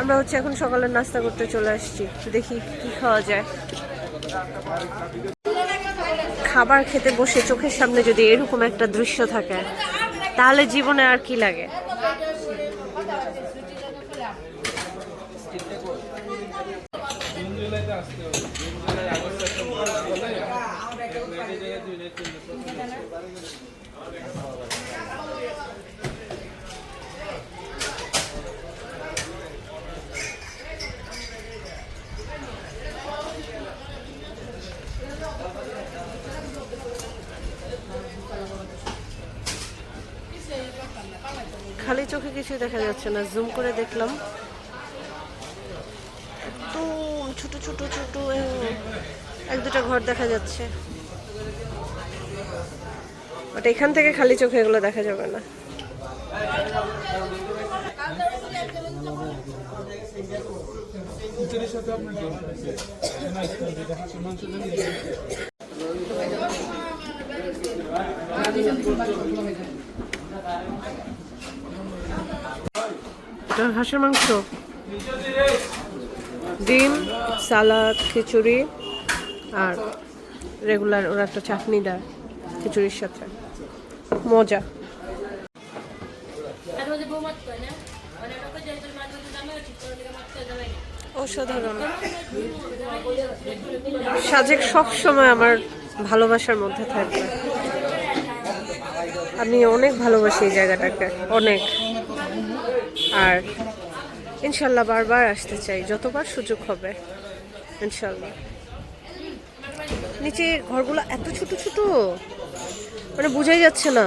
আমরা হচ্ছে এখন সকালের নাস্তা করতে চলে আসছি। দেখি কি খাওয়া যায়। খাবার খেতে বসে চোখের সামনে যদি এরকম একটা দৃশ্য থাকে, তাহলে জীবনে আর কি লাগে? খালি চোখে কিছুই দেখা যাচ্ছে না। জুম করে দেখলাম। একদম ছোট ছোট ছোট এক দুটা ঘর দেখা যাচ্ছে। বাট এখান থেকে খালি চোখে এগুলো দেখা যাবে না। হাঁসের মাংস। ডিম, সালাদ, খিচুড়ি আর রেগুলার ওরা একটা চাটনি দেয় খিচুড়ির সাথে। মজা। অসাধারণ। সাজেক সব সময় আমার ভালোবাসার মধ্যে থাকবে। আমি অনেক ভালোবাসি এই জায়গাটাকে, অনেক। আর ইনশাল্লাহ বারবার আসতে চাই, যতবার সুযোগ হবে, ইনশাল্লাহ। নিচে ঘরগুলো এত ছোট ছোট মানে বোঝাই যাচ্ছে না।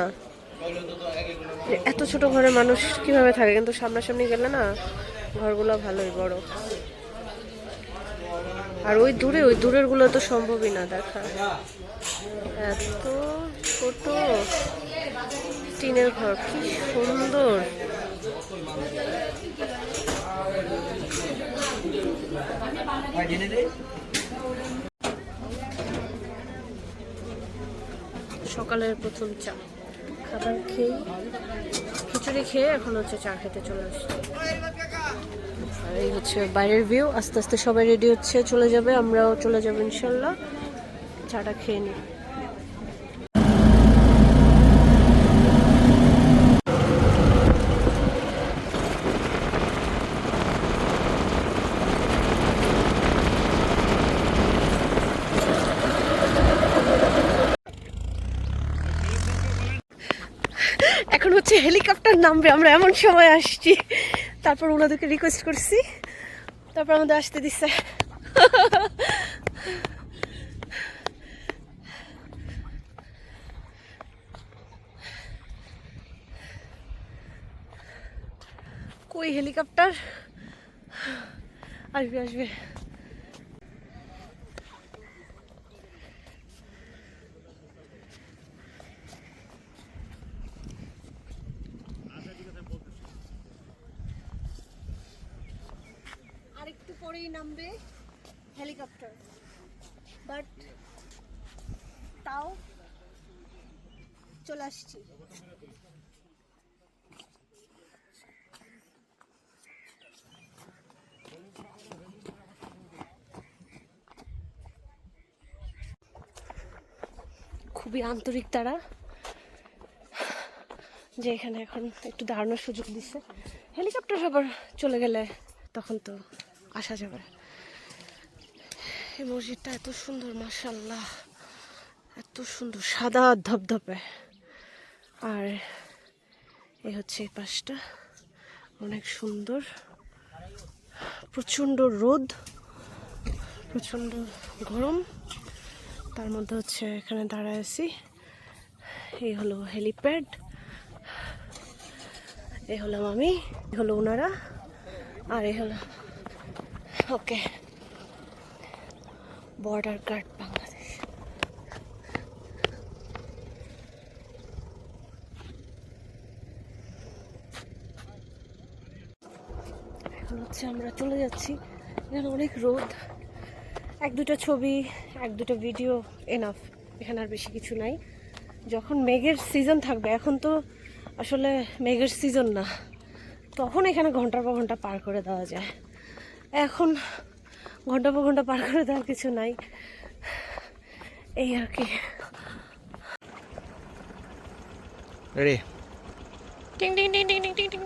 এত ছোট ঘরে মানুষ কীভাবে থাকে, কিন্তু সামনাসামনি গেলে না ঘরগুলো ভালোই বড়। আর ওই দূরে, ওই দূরেরগুলো তো সম্ভবই না দেখা। এত ছোট। টিনের ঘর, কি সুন্দর। সকালের প্রথম চা। খাবার খেয়ে, খিচুড়ি খেয়ে এখন হচ্ছে চা খেতে চলে আসছে। এই হচ্ছে বাইরের ভিউ আস্তে আস্তে সবাই রেডি হচ্ছে, চলে যাবে, আমরাও চলে যাব ইনশাল্লাহ। চাটা খেয়ে নিই এখন হচ্ছে হেলিকপ্টার নামবে, আমরা এমন সময় আসছি। তারপর ওনাদেরকে রিকোয়েস্ট করছি। তারপর আমাদের আসতে দিচ্ছে কই হেলিকপ্টার? আসবে আসবে। পরেই নামবে হেলিকপ্টার। বাট তাও চলে আসছি। খুবই আন্তরিক তারা, যে এখানে এখন একটু দাঁড়ানোর সুযোগ দিচ্ছে। হেলিকপ্টার আবার চলে গেলে তখন তো আসা যাবে না। এই মসজিদটা এত সুন্দর মাসাল্লাহ এত সুন্দর, সাদা ধপধপে। আর এই হচ্ছে এই পাশটা। অনেক সুন্দর। প্রচণ্ড রোদ, প্রচণ্ড গরম। তার মধ্যে হচ্ছে এখানে দাঁড়ায় আছি। এই হলো হেলিপ্যাড। এই হলাম আমি এই হলো ওনারা আর এই হলো ওকে। বর্ডার গার্ড বাংলাদেশ এখন হচ্ছে আমরা চলে যাচ্ছি। এখানে অনেক রোদ। এক দুটো ছবি, এক দুটো ভিডিও এনাফ এখানে আর বেশি কিছু নাই। যখন মেঘের সিজন থাকবে, এখন তো আসলে মেঘের সিজন না। তখন এখানে ঘণ্টার পর ঘণ্টা পার করে দেওয়া যায়। এখন ঘণ্টা পর ঘণ্টা পার করে দেওয়ার কিছু নাই। এই আর কি। রেডি টিং টিং টিং টিং টিং টিং টিং